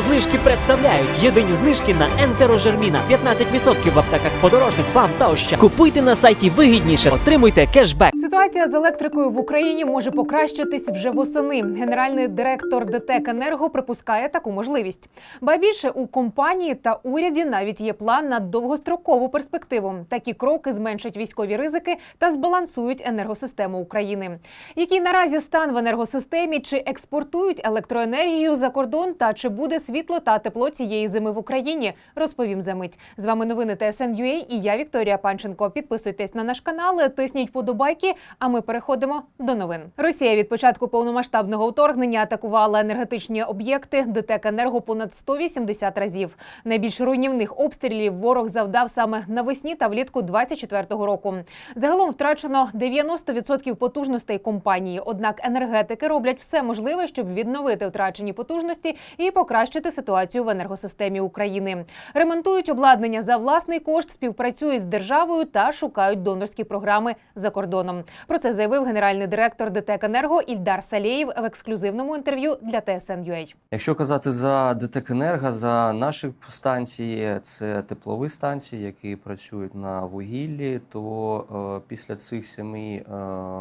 Знижки представляють єдині знижки на ентерожерміна. 15% в аптеках подорожник, ПАМ та оща. Купуйте на сайті вигідніше, отримуйте кешбек. Ситуація з електрикою в Україні може покращитись вже восени. Генеральний директор ДТЕК Енерго припускає таку можливість. Ба більше у компанії та уряді навіть є план на довгострокову перспективу. Такі кроки зменшать військові ризики та збалансують енергосистему України. Який наразі стан в енергосистемі? Чи експортують електроенергію за кордон? Та чи буде світло та тепло цієї зими в Україні? Розповім за мить. З вами новини ТСН.UA і я Вікторія Панченко. Підписуйтесь на наш канал, тисніть подобайки. А ми переходимо до новин. Росія від початку повномасштабного вторгнення атакувала енергетичні об'єкти ДТЕК Енерго понад 180 разів. Найбільш руйнівних обстрілів ворог завдав саме навесні та влітку 24-го року. Загалом втрачено 90% потужностей компанії. Однак енергетики роблять все можливе, щоб відновити втрачені потужності і покращити ситуацію в енергосистемі України. Ремонтують обладнання за власний кошт, співпрацюють з державою та шукають донорські програми за кордоном. Про це заявив генеральний директор ДТЕК Енерго Ільдар Салєєв в ексклюзивному інтерв'ю для TSN.UA. Якщо казати за ДТЕК Енерго, за наші станції, це теплові станції, які працюють на вугіллі, то е, після цих семи е,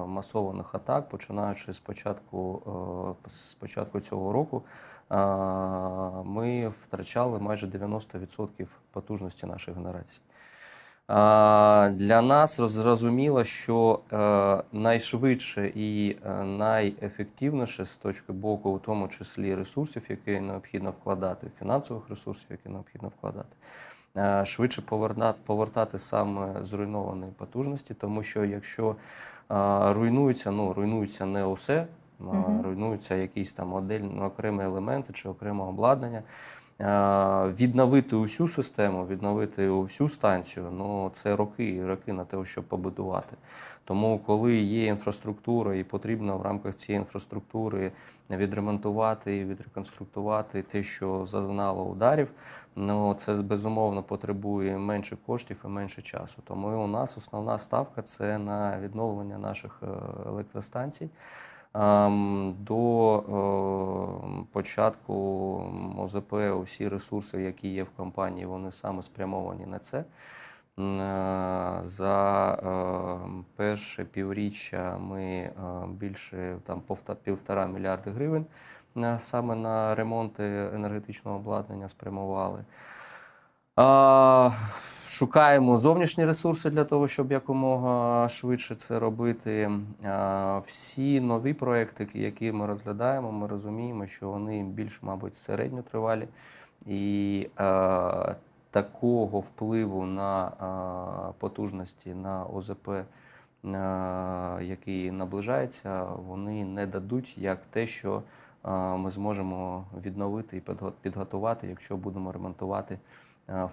масованих атак, починаючи з початку, е, з початку цього року, ми втрачали майже 90% потужності нашої генерації. Для нас зрозуміло, що е, найшвидше і е, найефективніше з точки боку, у тому числі ресурсів, які необхідно вкладати, фінансових ресурсів, які необхідно вкладати, е, швидше повертати, саме зруйновані потужності, тому що якщо руйнується, ну руйнується не усе, Мгм. руйнуються якісь там модель, ну, окремі елементи чи окреме обладнання. Відновити усю систему, відновити усю станцію, ну це роки і роки на те, щоб побудувати. Тому, коли є інфраструктура і потрібно в рамках цієї інфраструктури відремонтувати і відреконструктувати те, що зазнало ударів, ну це безумовно потребує менше коштів і менше часу. Тому у нас основна ставка це на відновлення наших е, електростанцій. Ем, До е, початку ОЗП усі ресурси, які є в компанії, вони саме спрямовані на це. Е, За е, перше півріччя ми е, більше там півтора мільярди гривень е, саме на ремонти енергетичного обладнання спрямували. Шукаємо зовнішні ресурси для того, щоб якомога швидше це робити. Всі нові проекти, які ми розглядаємо, ми розуміємо, що вони більш, мабуть, середньотривалі. І такого впливу на потужності на ОЗП, який наближається, вони не дадуть як те, що ми зможемо відновити і підготувати, якщо будемо ремонтувати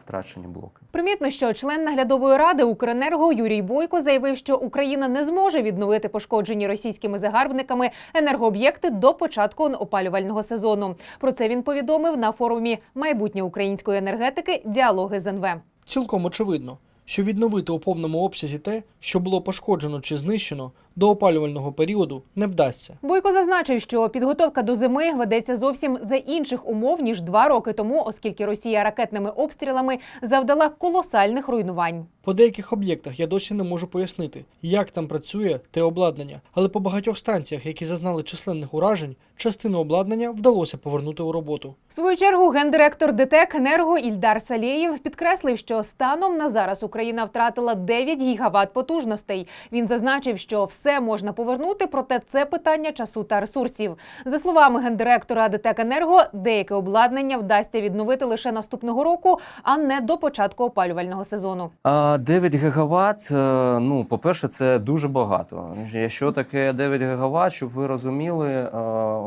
втрачені блоки. Примітно, що член наглядової ради Укренерго Юрій Бойко заявив, що Україна не зможе відновити пошкоджені російськими загарбниками енергооб'єкти до початку опалювального сезону. Про це він повідомив на форумі майбутнє української енергетики Діалоги з НВ. Цілком очевидно, що відновити у повному обсязі те, що було пошкоджено чи знищено, до опалювального періоду не вдасться. Бойко зазначив, що підготовка до зими ведеться зовсім за інших умов ніж два роки тому, оскільки Росія ракетними обстрілами завдала колосальних руйнувань. По деяких об'єктах я досі не можу пояснити, як там працює те обладнання, але по багатьох станціях, які зазнали численних уражень, частину обладнання вдалося повернути у роботу. В свою чергу гендиректор ДТЕК Енерго Ільдар Салєєв підкреслив, що станом на зараз Україна втратила 9 гігават потужностей. Він зазначив, що все можна повернути, проте це питання часу та ресурсів. За словами гендиректора ДТЕК Енерго, деяке обладнання вдасться відновити лише наступного року, а не до початку опалювального сезону. А 9 гігават, е, ну, по-перше, це дуже багато. Якщо таке 9 гігават, щоб ви розуміли, е,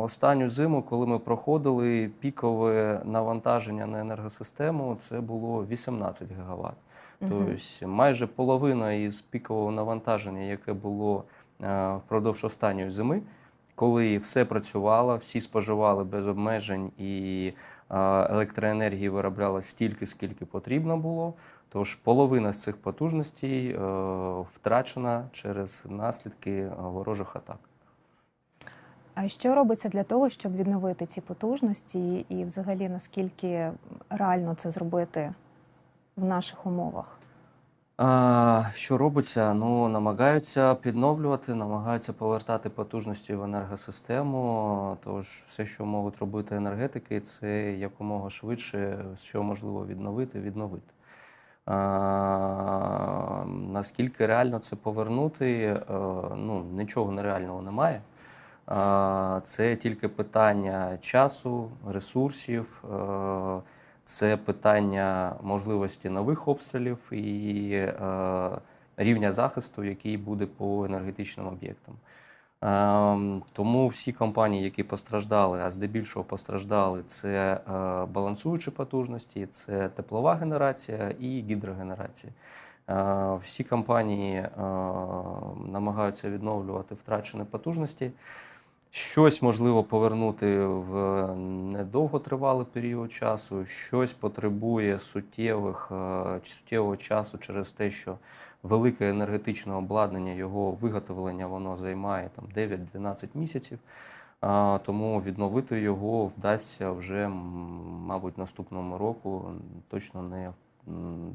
останню зиму, коли ми проходили пікове навантаження на енергосистему, це було 18 гігават. Тобто майже половина із пікового навантаження, яке було впродовж останньої зими, коли все працювало, всі споживали без обмежень і е, електроенергії вироблялось стільки, скільки потрібно було. Тож половина з цих потужностей е, втрачена через наслідки е, ворожих атак. А що робиться для того, щоб відновити ці потужності, і взагалі наскільки реально це зробити в наших умовах? Що робиться? Ну, намагаються підновлювати, намагаються повертати потужності в енергосистему. Тож все, що можуть робити енергетики, це якомога швидше, що можливо відновити, відновити. А, наскільки реально це повернути? Е, Ну, нічого нереального немає. А, Це тільки питання часу, ресурсів. Це питання можливості нових обстрілів і е, рівня захисту, який буде по енергетичним об'єктам. Ем, тому всі компанії, які постраждали, а здебільшого постраждали, це е, балансуючі потужності, це теплова генерація і гідрогенерація. Е, всі компанії намагаються відновлювати втрачені потужності. Щось можливо повернути в недовготривалий період часу, щось потребує суттєвих, е, суттєвого часу через те, що велике енергетичне обладнання, його виготовлення воно займає там 9-12 місяців. Тому відновити його вдасться вже, мабуть, наступному року, точно не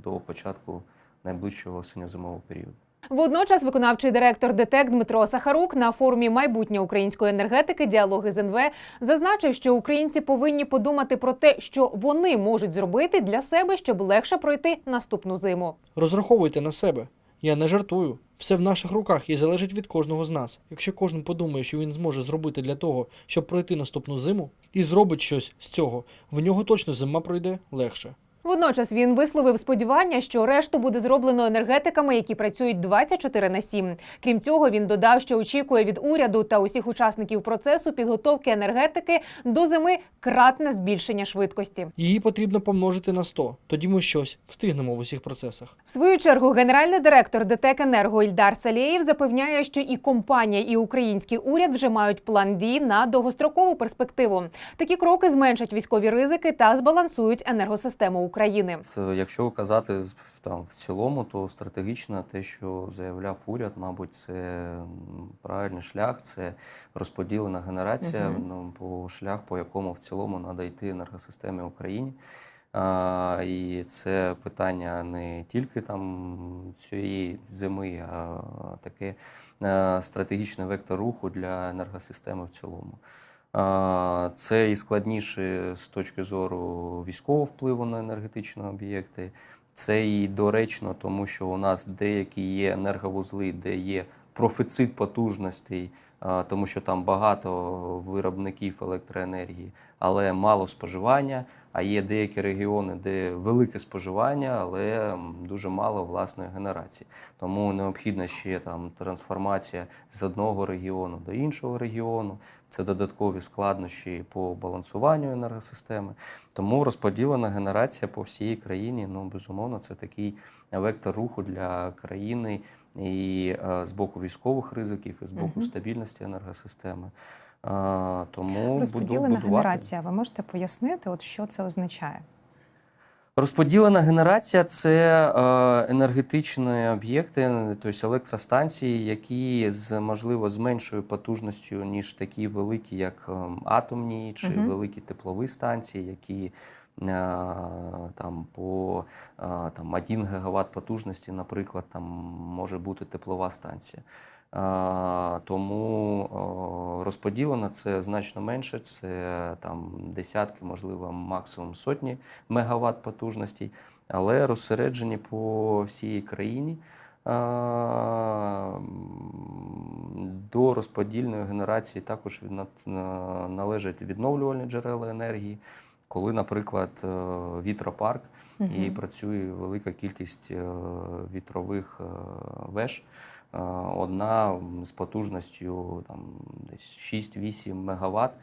до початку найближчого осінньо-зимового періоду. Водночас виконавчий директор ДТЕК Дмитро Сахарук на форумі майбутнє української енергетики діалоги з НВ зазначив, що українці повинні подумати про те, що вони можуть зробити для себе, щоб легше пройти наступну зиму. Розраховуйте на себе. Я не жартую. Все в наших руках і залежить від кожного з нас. Якщо кожен подумає, що він зможе зробити для того, щоб пройти наступну зиму, і зробить щось з цього, в нього точно зима пройде легше. Водночас він висловив сподівання, що решту буде зроблено енергетиками, які працюють 24 на 7. Крім цього, він додав, що очікує від уряду та усіх учасників процесу підготовки енергетики до зими кратне збільшення швидкості. Її потрібно помножити на 100, тоді ми щось встигнемо в усіх процесах. В свою чергу генеральний директор ДТЕК «Енерго» Ільдар Салєєв запевняє, що і компанія, і український уряд вже мають план дій на довгострокову перспективу. Такі кроки зменшать військові ризики та збалансують енергосистему України. Це, Якщо казати там в цілому, то стратегічно те, що заявляв уряд, мабуть, це правильний шлях, це розподілена генерація, Мгм. ну, по шлях, по якому в цілому треба йти енергосистемі Україні. А, і це питання не тільки там цієї зими, а таке е, стратегічний вектор руху для енергосистеми в цілому. Це і складніше з точки зору військового впливу на енергетичні об'єкти. Це і доречно, тому що у нас деякі є енерговузли, де є профіцит потужностей, тому що там багато виробників електроенергії, але мало споживання. А є деякі регіони, де велике споживання, але дуже мало власної генерації. Тому необхідна ще там трансформація з одного регіону до іншого регіону. Це додаткові складнощі по балансуванню енергосистеми. Тому розподілена генерація по всій країні, ну безумовно, це такий вектор руху для країни і е, з боку військових ризиків, і з боку Мгм. стабільності енергосистеми. Е, Тому Розподілена буду будувати. генерація. Ви можете пояснити, от що це означає? Розподілена генерація це е, енергетичні об'єкти, тобто електростанції, які з можливо з меншою потужністю, ніж такі великі, як ем, атомні чи Мгм. великі теплові станції, які там по е, там 1 ГВт потужності, наприклад, там може бути теплова станція. Е, Тому е, розподілено це значно менше, це там десятки, можливо, максимум сотні мегаватт потужностей, але розсереджені по всій країні. Е, До розподільної генерації також належать відновлювальні джерела енергії, коли, наприклад, е, вітропарк і працює велика кількість е, вітрових е, веж. Одна з потужністю там, десь 6-8 мегаватт.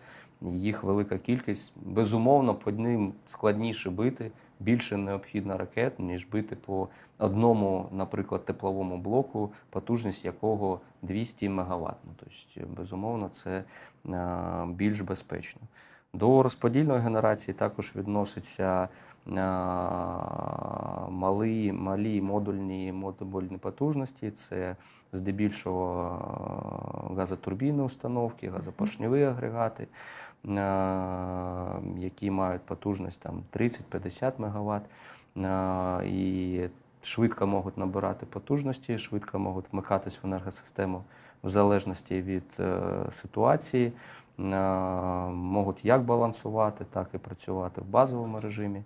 Їх велика кількість. Безумовно, по ним складніше бити, більше необхідно ракет, ніж бити по одному, наприклад, тепловому блоку, потужність якого 200 мегаватт. Ну, тобто, безумовно, це більш безпечно. До розподільної генерації також відноситься Малі, малі модульні модульні потужності. Це здебільшого е, газотурбінні установки, газопоршньові агрегати, е, які мають потужність там 30-50 МВт е, і швидко можуть набирати потужності, швидко можуть вмикатись в енергосистему в залежності від е, ситуації, е, можуть як балансувати, так і працювати в базовому режимі. Е,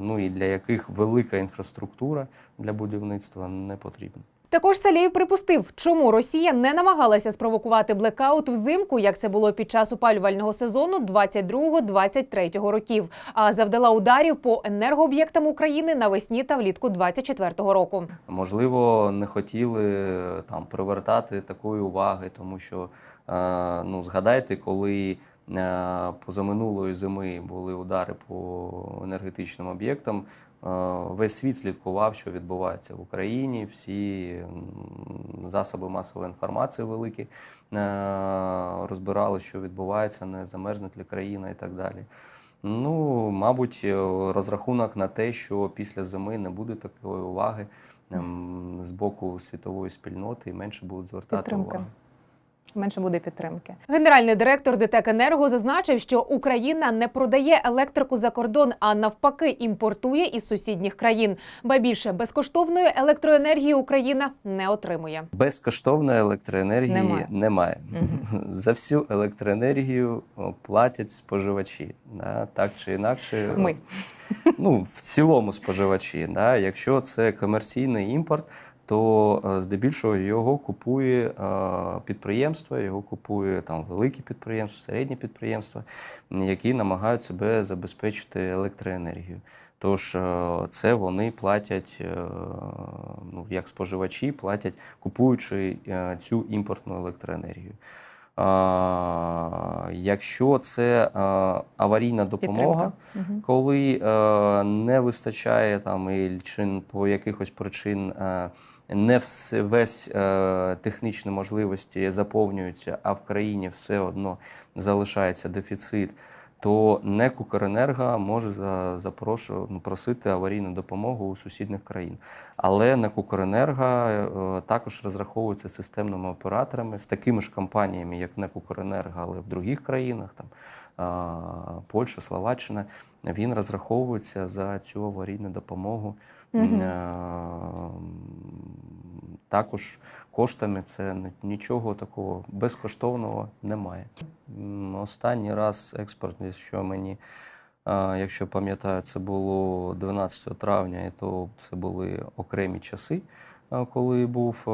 Ну і для яких велика інфраструктура для будівництва не потрібна. Також Салєєв припустив, чому Росія не намагалася спровокувати блекаут взимку, як це було під час опалювального сезону 22-23 років, а завдала ударів по енергооб'єктам України навесні та влітку 24 року. Можливо, не хотіли е, там привертати такої уваги, тому що е, ну, згадайте, коли е, позаминулої зими були удари по енергетичним об'єктам. е, Весь світ слідкував, що відбувається в Україні. Всі засоби масової інформації великі е, розбирали, що відбувається, не замерзне ли країна і так далі. Ну, мабуть, розрахунок на те, що після зими не буде такої уваги ем, з боку світової спільноти і менше будуть звертати Підтримки. увагу. Менше буде підтримки. Генеральний директор ДТЕК «Енерго» зазначив, що Україна не продає електрику за кордон, а навпаки імпортує із сусідніх країн. Ба більше безкоштовної електроенергії Україна не отримує. Безкоштовної електроенергії Немає. немає. За всю електроенергію платять споживачі. Да? Так чи інакше, Ми. ну, в цілому споживачі. Да? Якщо це комерційний імпорт, то е, здебільшого його купує е, підприємство, його купує там великі підприємства, середні підприємства, які намагаються себе забезпечити електроенергією. Тож е, це вони платять, ну, як споживачі, платять, купуючи цю імпортну електроенергію. Якщо це аварійна допомога, Підтримка. Коли не вистачає там і чи по якихось причин не весь е, технічні можливості заповнюються, а в країні все одно залишається дефіцит, то НЕК «Укренерго» може за, запрошувати, ну, просити аварійну допомогу у сусідніх країн. Але НЕК «Укренерго» е, також розраховується системними операторами з такими ж компаніями, як НЕК «Укренерго», але в других країнах, там Польща, Словаччина, він розраховується за цю аварійну допомогу. Е, Також коштами це нічого такого безкоштовного немає. Останній раз експорт, що мені, е, якщо пам'ятаю, це було 12 травня, і то це були окремі часи, е, коли був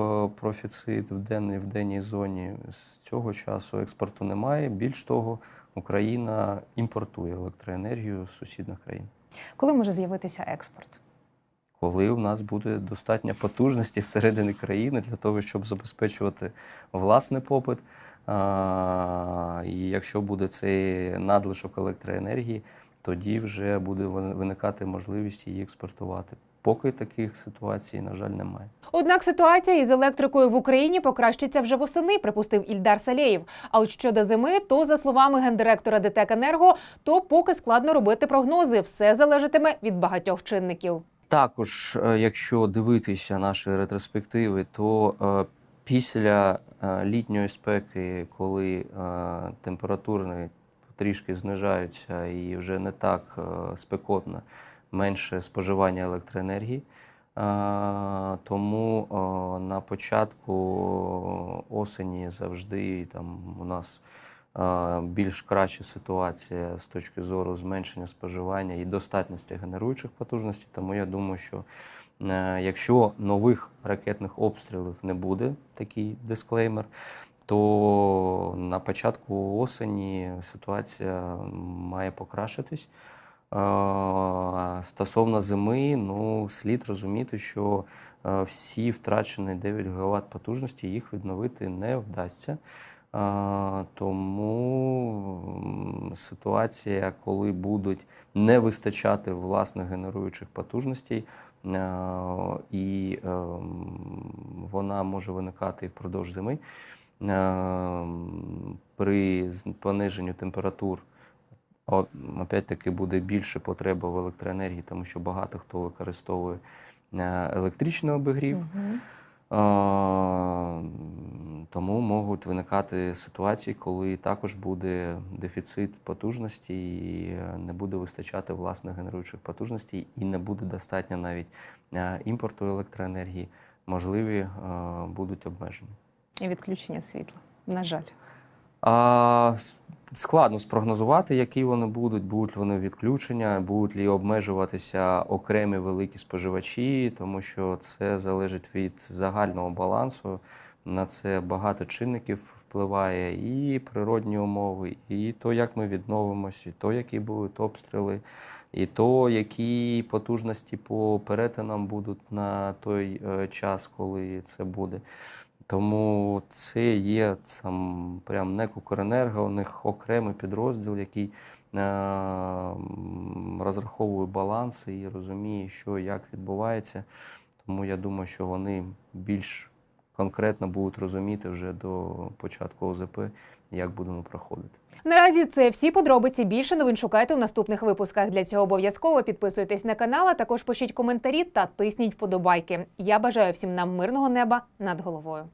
профіцит в денній, в денній зоні. З цього часу експорту немає. Більш того, Україна імпортує електроенергію з сусідніх країн. Коли може з'явитися експорт? Коли у нас буде достатньо потужності всередині країни для того, щоб забезпечувати власний попит. А, І якщо буде цей надлишок електроенергії, тоді вже буде виникати можливість її експортувати. Поки таких ситуацій, на жаль, немає. Однак ситуація із електрикою в Україні покращиться вже восени, припустив Ільдар Салєєв. А от щодо зими, то за словами гендиректора ДТЕК «Енерго», то поки складно робити прогнози. Все залежатиме від багатьох чинників. Також, е, якщо дивитися наші ретроспективи, то е, після е, літньої спеки, коли температури трішки знижаються і вже не так спекотно, менше споживання електроенергії. Тому на початку осені завжди там у нас більш краща ситуація з точки зору зменшення споживання і достатності генеруючих потужностей. Тому я думаю, що е, якщо нових ракетних обстрілів не буде, такий дисклеймер, то на початку осені ситуація має покращитись. Е, Стосовно зими, ну слід розуміти, що е, всі втрачені 9 ГВт потужності їх відновити не вдасться. Тому ситуація, коли будуть не вистачати власних генеруючих потужностей, і е, вона може виникати впродовж зими. Е, При пониженню температур Опять-таки буде більше потреба в електроенергії, тому що багато хто використовує е, електричний обігрів. Мгм. Тому можуть виникати ситуації, коли також буде дефіцит потужності, і е, не буде вистачати власних генеруючих потужностей, і не буде достатньо навіть е, імпорту електроенергії. Можливі е, будуть обмеження. І відключення світла. На жаль. А, складно спрогнозувати, які вони будуть, будуть вони відключення, будуть ли обмежуватися окремі великі споживачі, тому що це залежить від загального балансу. На це багато чинників впливає і природні умови, і то, як ми відновимося, і то, які будуть обстріли, і то, які потужності по перетинам будуть на той е, час, коли це буде. Тому це є сам прям НЕК «Укренерго», у них окремий підрозділ, який е, розраховує баланси і розуміє, що як відбувається. Тому я думаю, що вони більш конкретно будуть розуміти вже до початку ОЗП, як будемо проходити. Наразі це всі подробиці. Більше новин шукайте у наступних випусках. Для цього обов'язково підписуйтесь на канал, а також пишіть коментарі та тисніть вподобайки. Я бажаю всім нам мирного неба над головою.